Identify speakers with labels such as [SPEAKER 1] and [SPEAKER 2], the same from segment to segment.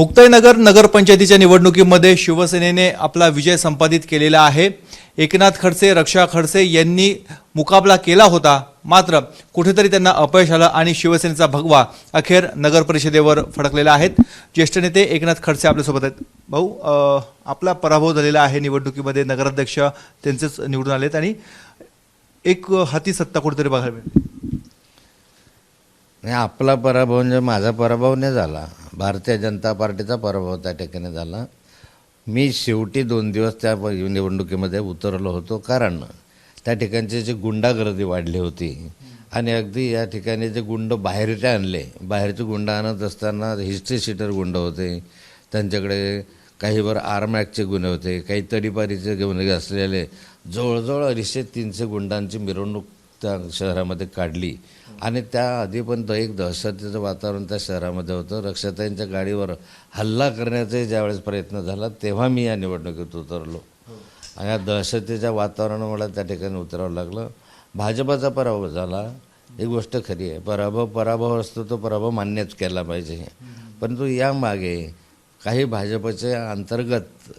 [SPEAKER 1] मुक्ताईनगर नगरपंचायतीच्या निवडणुकीमध्ये शिवसेनेने आपला विजय संपादित केलेला आहे. एकनाथ खडसे रक्षा खडसे यांनी मुकाबला केला होता. मात्र कुठेतरी त्यांना अपयश आलं आणि शिवसेनेचा भगवा अखेर नगर परिषदेवर फडकलेला आहेत ज्येष्ठ नेते एकनाथ खडसे आपल्यासोबत आहेत. भाऊ आपला पराभव झालेला आहे निवडणुकीमध्ये. नगराध्यक्ष त्यांचेच निवडून आलेत आणि एक हाती सत्ता कुठेतरी बघायला मिळते
[SPEAKER 2] नाही आपला पराभव म्हणजे माझा पराभव नाही झाला. भारतीय जनता पार्टीचा पराभव त्या ठिकाणी झाला. मी शेवटी दोन दिवस त्या निवडणुकीमध्ये उतरलो होतो कारण त्या ठिकाणची जी गुंडागर्दी वाढली होती आणि अगदी या ठिकाणी जे गुंड बाहेरचे आणले बाहेरचे गुंड आणत असताना हिस्ट्री शीटर गुंड होते त्यांच्याकडे काहीवर आर्म ॲक्टचे गुन्हे होते काही तडीपारीचे गुन्हे असलेले जवळजवळ अडीचशे तीनशे गुंडांची मिरवणूक त्या शहरामध्ये काढली. आणि त्या पण तो एक दहशतीचं वातावरण त्या शहरामध्ये होतं. रक्षाताईंच्या गाडीवर हल्ला करण्याचाही ज्यावेळेस प्रयत्न झाला तेव्हा मी या निवडणुकीत उतरलो. आणि या दहशतीच्या वातावरणामुळे त्या ठिकाणी उतरावं लागलं. भाजपाचा पराभव झाला. ही गोष्ट खरी आहे. पराभव पराभव असतो तो पराभव मान्यच केला पाहिजे. परंतु यामागे काही भाजपचे अंतर्गत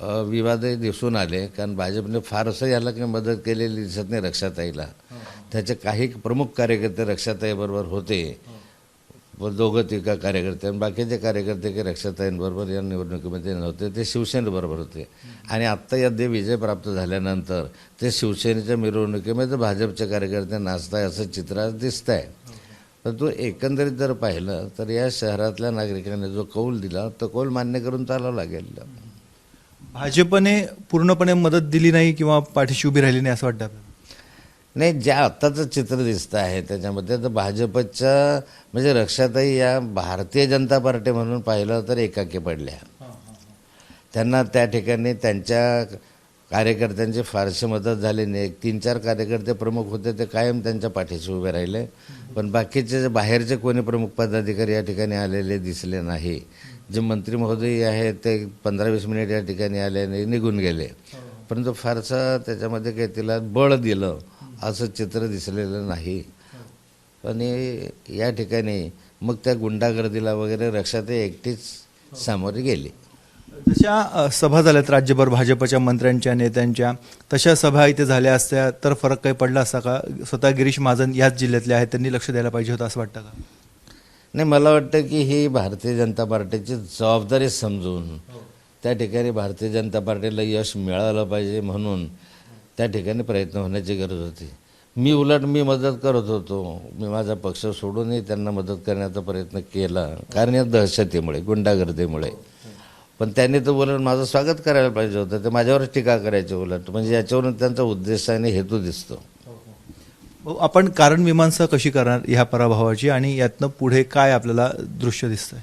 [SPEAKER 2] विवादही दिसून आले कारण भाजपने फारसं याला काही मदत केलेली दिसत नाही रक्षाताईला. त्याचे काही प्रमुख कार्यकर्ते रक्षाताईबरोबर होते. व दोघं तिघा कार्यकर्ते आणि बाकीचे कार्यकर्ते की रक्षाताईंबरोबर या निवडणुकीमध्ये नव्हते ते शिवसेनेबरोबर होते. आणि आत्ता यादे विजय प्राप्त झाल्यानंतर ते शिवसेनेच्या मिरवणुकीमध्ये भाजपचे कार्यकर्ते नाचताय असं चित्र आज दिसत आहे परंतु एकंदरीत जर पाहिलं तर या शहरातल्या नागरिकांनी जो कौल दिला तो कौल मान्य करून चालावं लागेल.
[SPEAKER 1] भाजपने पूर्णपणे मदत दिली नाही किंवा पाठीशी उभी राहिली नाही असं वाटतं आपल्याला.
[SPEAKER 2] नाही ज्या आत्ताचं चित्र दिसतं आहे त्याच्यामध्ये तर भाजपच्या म्हणजे रक्षाताई या भारतीय जनता पार्टी म्हणून पाहिलं तर एकाकी पडल्या. त्यांना त्या ठिकाणी त्यांच्या कार्यकर्त्यांची फारशी मदत झाली नाही. एक तीन चार कार्यकर्ते प्रमुख होते ते कायम त्यांच्या पाठीशी उभे राहिले. पण बाकीचे जे बाहेरचे कोणी प्रमुख पदाधिकारी या ठिकाणी आलेले दिसले नाही. जे मंत्री महोदय आहेत ते पंधरा वीस मिनिट या ठिकाणी आले आणि निघून गेले. परंतु फारसं त्याच्यामध्ये काही तिला बळ दिलं असं चित्र दिसलेलं नाही. आणि या ठिकाणी मग त्या गुंडागर्दीला वगैरे रक्षात एकटीच सामोरी गेली.
[SPEAKER 1] जशा सभा झाल्यात राज्यभर भाजपच्या मंत्र्यांच्या नेत्यांच्या तशा सभा इथे झाल्या असत्या तर फरक काही पडला असता का? स्वतः गिरीश महाजन याच जिल्ह्यातले आहेत त्यांनी लक्ष द्यायला पाहिजे होतं असं वाटतं का?
[SPEAKER 2] नाही मला वाटतं की ही भारतीय जनता पार्टीची जबाबदारी समजून त्या ठिकाणी भारतीय जनता पार्टीला यश मिळालं पाहिजे म्हणून त्या ठिकाणी प्रयत्न होण्याची गरज होती. मी उलट मी मदत करत होतो. मी माझा पक्ष सोडूनही त्यांना मदत करण्याचा प्रयत्न केला. कारण या दहशतीमुळे गुंडागर्दीमुळे. पण त्यांनी तर उलट माझं स्वागत करायला पाहिजे होतं. ते माझ्यावरच टीका करायची उलट. म्हणजे याच्यावरून त्यांचा उद्देश आणि हेतू दिसतो.
[SPEAKER 1] आपण कारण मीमांसा कशी करणार ह्या पराभवाची आणि यातनं पुढे काय आपल्याला दृश्य दिसतंय?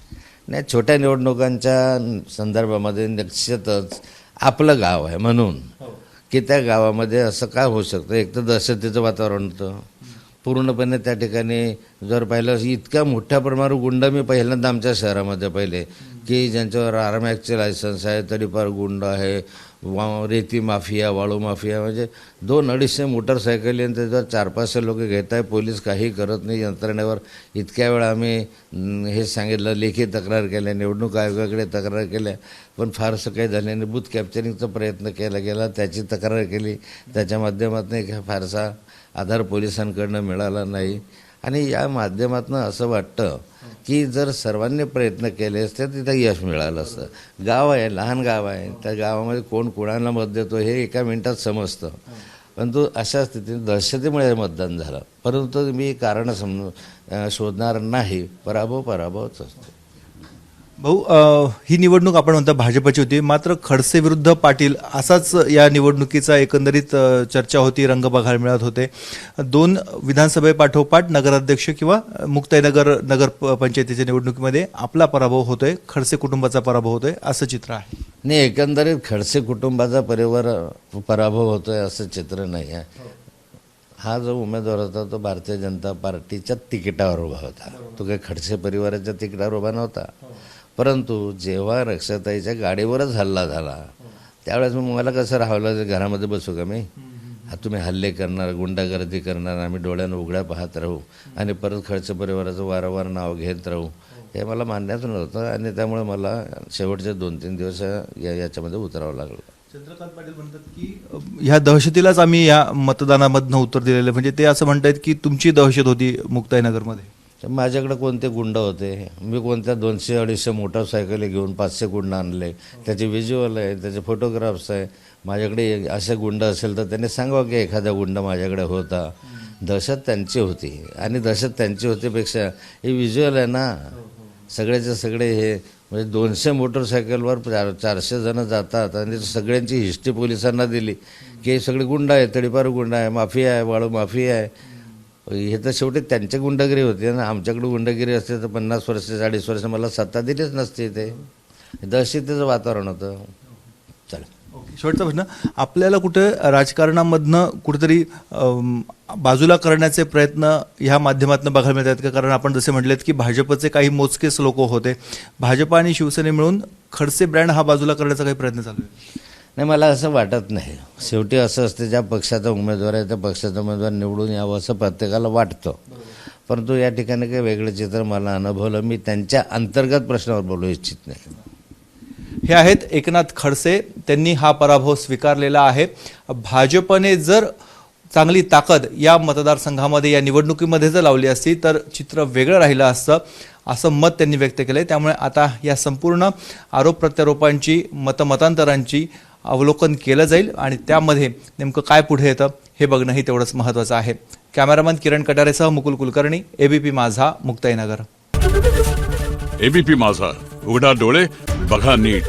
[SPEAKER 2] नाही छोट्या निवडणुकांच्या संदर्भामध्ये निश्चितच आपलं गाव आहे म्हणून. की त्या गावामध्ये असं काय होऊ शकतं? एक तर दहशतीचं वातावरण होतं. पूर्णपणे त्या ठिकाणी जर पाहिलं इतक्या मोठ्या प्रमाणावर गुंड मी पहिल्यांदा आमच्या शहरामध्ये पाहिले. की ज्यांच्यावर आर्मॅकचे लायसन्स आहे तडीपार गुंड आहे. वा रेती माफिया वाळू माफिया म्हणजे दोन अडीचशे मोटरसायकली आणि त्याच्यावर चार पाचशे लोक घेत आहे. पोलीस काही करत नाही. यंत्रणेवर इतक्या वेळा आम्ही हे सांगितलं लेखी तक्रार केल्या निवडणूक आयोगाकडे तक्रार केल्या पण फारसं काही झालं नाही. बूथ कॅप्चरिंगचा प्रयत्न केला गेला त्याची तक्रार केली. त्याच्या माध्यमातून काही फारसा आधार पोलिसांकडनं मिळाला नाही. आणि या माध्यमातून असं वाटतं की जर सर्वांनी प्रयत्न केले असते तर तिथं यश मिळालं असतं. गाव आहे लहान गाव आहे त्या गावामध्ये कोण कोणाला मत देतो हे एका मिनिटात समजतं. परंतु अशा स्थितीत दहशतीमुळे मतदान झालं. परंतु मी कारण समजून शोधणार नाही. पराभव पराभवच असतो.
[SPEAKER 1] भाऊ ही निवडणूक आपण म्हणता भाजपची होती. मात्र खडसे विरुद्ध पाटील असाच या निवडणुकीचा एकंदरीत चर्चा होती रंग बघायला मिळत होते. दोन विधानसभेपाठोपाठ नगराध्यक्ष किंवा मुक्ताईनगर नगर प- पंचायतीच्या निवडणुकीमध्ये आपला पराभव होतोय खडसे कुटुंबाचा पराभव होतोय असं चित्र आहे.
[SPEAKER 2] नाही एकंदरीत खडसे कुटुंबाचा परिवार पराभव होतोय असं चित्र नाही आहे. हा जो उमेदवार होता तो भारतीय जनता पार्टीच्या तिकिटावर उभा होता. तो काही खडसे परिवाराच्या तिकिटावर उभा नव्हता. परंतु जेव्हा रक्षाताईच्या गाडीवरच हल्ला झाला त्यावेळेस मग मला कसं राहावं घरामध्ये बसू का मी? हा तुम्ही हल्ले करणार गुंडागर्दी करणार आम्ही डोळ्यानं उघड्या पाहत राहू आणि परत खडसे परिवाराचं वारंवार नाव घेत राहू हे मला मान्यच नव्हतं आणि त्यामुळे मला शेवटचे दोन तीन दिवस या याच्यामध्ये उतरावं लागलं.
[SPEAKER 1] चंद्रकांत पाटील म्हणतात की ह्या दहशतीलाच आम्ही या मतदानामधनं उत्तर दिलेलं आहे. म्हणजे ते असं म्हणतायत की तुमची दहशत होती मुक्ताईनगरमध्ये.
[SPEAKER 2] तर माझ्याकडे कोणते गुंड होते? मी कोणत्या दोनशे अडीचशे मोटरसायकली घेऊन पाचशे गुंड आणले? त्याचे व्हिज्युअल आहे त्याचे फोटोग्राफ्स आहे. माझ्याकडे असे गुंड असेल तर त्यांनी सांगावं की एखादा गुंड माझ्याकडे होता. दहशत त्यांची होती. आणि दहशत त्यांची होतीपेक्षा हे व्हिज्युअल आहे ना? सगळ्याचे सगळे हे म्हणजे दोनशे मोटरसायकलवर चार चारशे जणं जातात आणि सगळ्यांची हिस्ट्री पोलिसांना दिली की हे सगळे गुंड आहे तडीपार गुंड आहे माफिया आहे वाळू माफिया आहे. हे तर शेवटी त्यांच्या गुंडगिरी होती. ना आमच्याकडे गुंडगिरी असते तर पन्नास वर्ष चाळीस वर्ष मला सत्ता दिलीच नसते ते दहशतीचं वातावरण होतं. चला.
[SPEAKER 1] शेवटचा प्रश्न. आपल्याला कुठे राजकारणामधनं कुठेतरी बाजूला करण्याचे प्रयत्न ह्या माध्यमातून बघायला मिळतात का? कारण आपण जसे म्हटलेत की भाजपचे काही मोजकेच लोक होते. भाजप आणि शिवसेने मिळून खडसे ब्रँड हा बाजूला करण्याचा काही प्रयत्न चालू आहे.
[SPEAKER 2] नाही मला असं वाटत नाही. शेवटी असं असते ज्या पक्षाचा उमेदवार आहे त्या पक्षाचा उमेदवार निवडून यावं असं प्रत्येकाला वाटतं. परंतु या ठिकाणी काही वेगळं चित्र मला अनुभवलं मी त्यांच्या अंतर्गत प्रश्नावर बोलू इच्छित नाही.
[SPEAKER 1] हे आहेत एकनाथ खडसे. त्यांनी हा पराभव स्वीकारलेला आहे. भाजपने जर चांगली ताकद या मतदारसंघामध्ये या निवडणुकीमध्ये जर लावली असती तर चित्र वेगळं राहिलं असतं असं मत त्यांनी व्यक्त केलं आहे त्यामुळे आता या संपूर्ण आरोप प्रत्यारोपांची मतमतांतरांची अवलोकन केलं जाईल आणि त्यामध्ये नेमकं काय पुढे येतं हे बघणंही तेवढंच महत्त्वाचं आहे. कॅमेरामॅन किरण कटारेसह मुकुल कुलकर्णी एबीपी माझा मुक्ताईनगर.
[SPEAKER 3] एबीपी माझा उघडा डोळे बघा नीट.